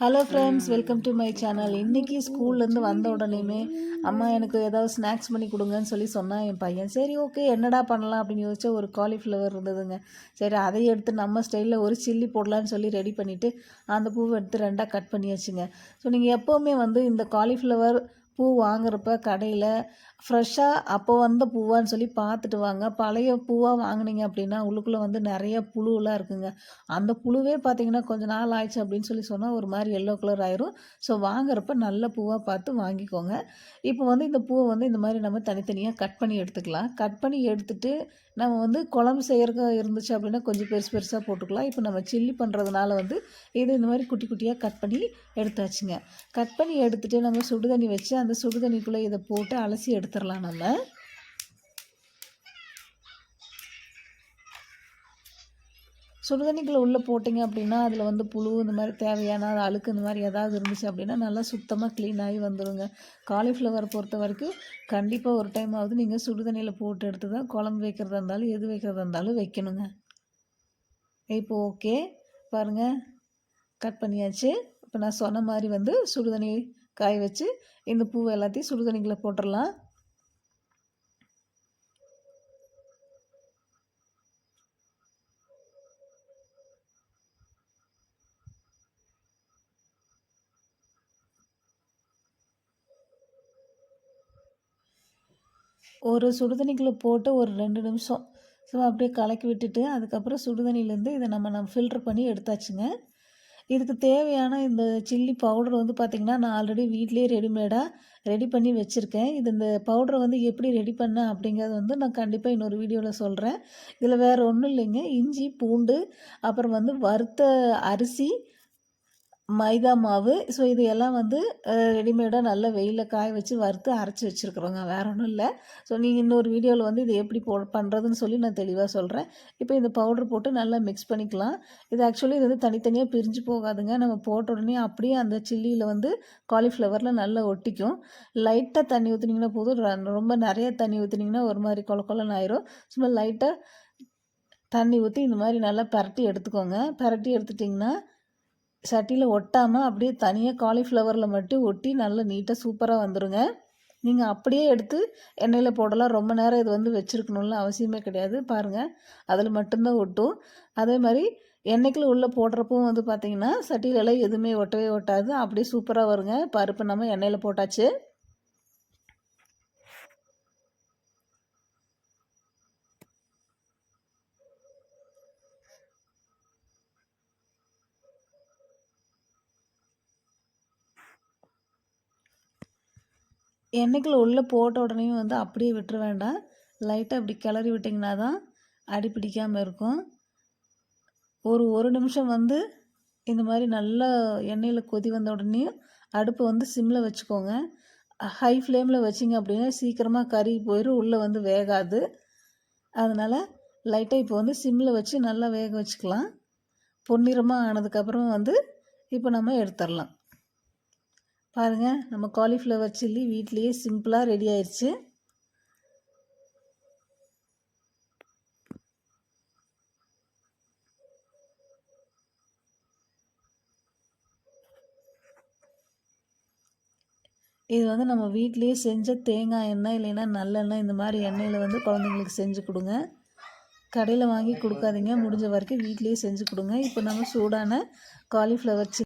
Hello friends welcome to my channel இன்றைக்கி ஸ்கூல்லேருந்து வந்த உடனேயுமே அம்மா எனக்கு ஏதாவது ஸ்நாக்ஸ் பண்ணி கொடுங்கன்னு சொல்லி சொன்னான் என் பையன் சரி ஓகே என்னடா பண்ணலாம்? அப்படின்னு யோசிச்சா ஒரு காலிஃப்ளவர் இருந்ததுங்க. சரி அதை எடுத்து நம்ம ஸ்டைலில் ஒரு சில்லி போடலான்னு சொல்லி ரெடி பண்ணிவிட்டு அந்த பூவை எடுத்து ரெண்டாக கட் பண்ணியாச்சுங்க. ஸோ நீங்கள் எப்போவுமே வந்து இந்த காலிஃப்ளவர் பூ வாங்குறப்ப கடையில் ஃப்ரெஷ்ஷாக அப்போ வந்த பூவான்னு சொல்லி பார்த்துட்டு வாங்க. பழைய பூவாக வாங்கினீங்க அப்படின்னா உள்ளுக்குள்ளே வந்து நிறைய புழுலாம் இருக்குங்க. அந்த புழுவே பார்த்தீங்கன்னா கொஞ்ச நாள் ஆயிடுச்சு அப்படின்னு சொல்லி சொன்னால் ஒரு மாதிரி எல்லோ கலர் ஆயிரும். ஸோ வாங்குறப்ப நல்ல பூவாக பார்த்து வாங்கிக்கோங்க. இப்போ வந்து இந்த பூவை வந்து இந்த மாதிரி நம்ம தனித்தனியாக கட் பண்ணி எடுத்துக்கலாம். கட் பண்ணி எடுத்துட்டு நம்ம வந்து குழம்பு செய்கிறக்க இருந்துச்சு அப்படின்னா கொஞ்சம் பெருசு பெருசாக போட்டுக்கலாம். இப்போ நம்ம சில்லி பண்ணுறதுனால வந்து இது இந்த மாதிரி குட்டி குட்டியாக கட் பண்ணி எடுத்தாச்சுங்க. கட் பண்ணி எடுத்துகிட்டு நம்ம சுடுதண்ணி வச்சு அந்த சுடுதண்ணிக்குள்ளே இதை போட்டு அலசி எடுத்துடலாம் நம்ம. சுடுதண்ணிக்குள்ளே உள்ளே போட்டிங்க அப்படின்னா அதில் வந்து புழு இந்த மாதிரி தேவையான அழுக்கு இந்த மாதிரி ஏதாவது இருந்துச்சு அப்படின்னா நல்லா சுத்தமாக க்ளீன் ஆகி வந்துடுங்க காலிஃப்ளவர் பொறுத்த வரைக்கும் கண்டிப்பாக ஒரு டைம் ஆகுது நீங்கள் சுடுதண்ணியில் போட்டு எடுத்து தான் குழம்பு வைக்கிறதா இருந்தாலும் எது வைக்கிறதா இருந்தாலும் வைக்கணுங்க. இப்போ ஓகே பாருங்கள் கட் பண்ணியாச்சு. இப்போ நான் சொன்ன மாதிரி வந்து சுடுதண்ணி காய வச்சு இந்த பூவை எல்லாத்தையும் சுடுதண்ணிக்குள்ளே போட்டுடலாம் ஒரு சுடுதண்ணிக்குள்ளே போட்டு ஒரு ரெண்டு நிமிஷம் ஸோ அப்படியே கலக்கி விட்டுட்டு அதுக்கப்புறம் சுடுதண்ணிலேருந்து இதை நம்ம நம்ம ஃபில்ட்ரு பண்ணி எடுத்தாச்சுங்க. இதுக்கு தேவையான இந்த சில்லி பவுடர் வந்து பார்த்திங்கன்னா நான் ஆல்ரெடி வீட்லேயே ரெடிமேடாக ரெடி பண்ணி வச்சுருக்கேன். இது இந்த பவுடரை வந்து எப்படி ரெடி பண்ணேன் அப்படிங்கிறது வந்து நான் கண்டிப்பாக இன்னொரு வீடியோவில் சொல்கிறேன் இதில் வேறு ஒன்றும் இல்லைங்க. இஞ்சி பூண்டு அப்புறம் வந்து வறுத்த அரிசி மைதா மாவு. ஸோ இது எல்லாம் வந்து ரெடிமேடாக நல்லா வெயிலில் காய வச்சு வறுத்து அரைச்சி வச்சுருக்குறோங்க. வேறு ஒன்றும் இல்லை. ஸோ நீங்கள் இன்னொரு வீடியோவில் வந்து இது எப்படி போ பண்ணுறதுன்னு சொல்லி நான் தெளிவாக சொல்கிறேன் இப்போ இந்த பவுடர் போட்டு நல்லா மிக்ஸ் பண்ணிக்கலாம். இது ஆக்சுவலி இது வந்து தனித்தனியாக பிரிஞ்சு போகாதுங்க. நம்ம போட்ட உடனே அப்படியே அந்த சில்லியில் வந்து காலிஃப்ளவரில் நல்லா ஒட்டிக்கும். லைட்டாக தண்ணி ஊற்றுனீங்கன்னா போதும். ரொம்ப நிறைய தண்ணி ஊற்றுனீங்கன்னா ஒரு மாதிரி கொல கொலன்னு ஆயிரும். சும்மா லைட்டாக தண்ணி ஊற்றி இந்த மாதிரி நல்லா பரட்டி எடுத்துக்கோங்க. பரட்டி எடுத்துட்டிங்கன்னா சட்டியில் ஒட்டாமல் அப்படியே தனியாக காலிஃப்ளவரில் மட்டும் ஒட்டி நல்லா நீட்டாக சூப்பராக வந்துடுங்க நீங்கள் அப்படியே எடுத்து எண்ணெயில் போடலாம். ரொம்ப நேரம் இது வந்து வச்சுருக்கணும்னு அவசியமே கிடையாது. பாருங்கள் அதில் மட்டும்தான் ஒட்டும். அதே மாதிரி எண்ணெய்க்குள்ள உள்ளே போடுறப்பவும் வந்து பார்த்திங்கன்னா சட்டியிலலாம் எதுவுமே ஒட்டவே ஒட்டாது. அப்படியே சூப்பராக வருங்க. பருப்பு நம்ம எண்ணெயில் போட்டாச்சு. எண்ணெய்க்குள்ள உள்ளே போட்ட உடனே வந்து அப்படியே விட்டுற வேண்டாம். லைட்டாக இப்படி கிளறி விட்டிங்கன்னா தான் அடி பிடிக்காமல் இருக்கும். ஒரு ஒரு நிமிஷம் வந்து இந்த மாதிரி நல்லா எண்ணெயில் கொதி வந்த உடனே அடுப்பை வந்து சிம்மில் வச்சுக்கோங்க. ஹை ஃப்ளேமில் வச்சிங்க அப்படின்னா சீக்கிரமாக கறி போயிடும் உள்ளே வந்து வேகாது. அதனால் லைட்டாக இப்போ வந்து சிம்மில் வச்சு நல்லா வேக வச்சுக்கலாம். பொன்னிறமாக ஆனதுக்கப்புறம் வந்து இப்போ நம்ம எடுத்துடலாம். பாருங்கள் நம்ம காலிஃப்ளவர் சில்லி வீட்லேயே சிம்பிளாக ரெடி ஆயிடுச்சு இது வந்து நம்ம வீட்லேயே செஞ்ச தேங்காய் எண்ணெய் இல்லைன்னா நல்லெண்ணெய் இந்த மாதிரி எண்ணெயில் வந்து குழந்தைங்களுக்கு செஞ்சு கொடுங்க. கடையில் வாங்கி கொடுக்காதீங்க முடிஞ்ச வரைக்கும் வீட்லேயே செஞ்சு கொடுங்க. இப்போ நம்ம சூடான காலிஃப்ளவர்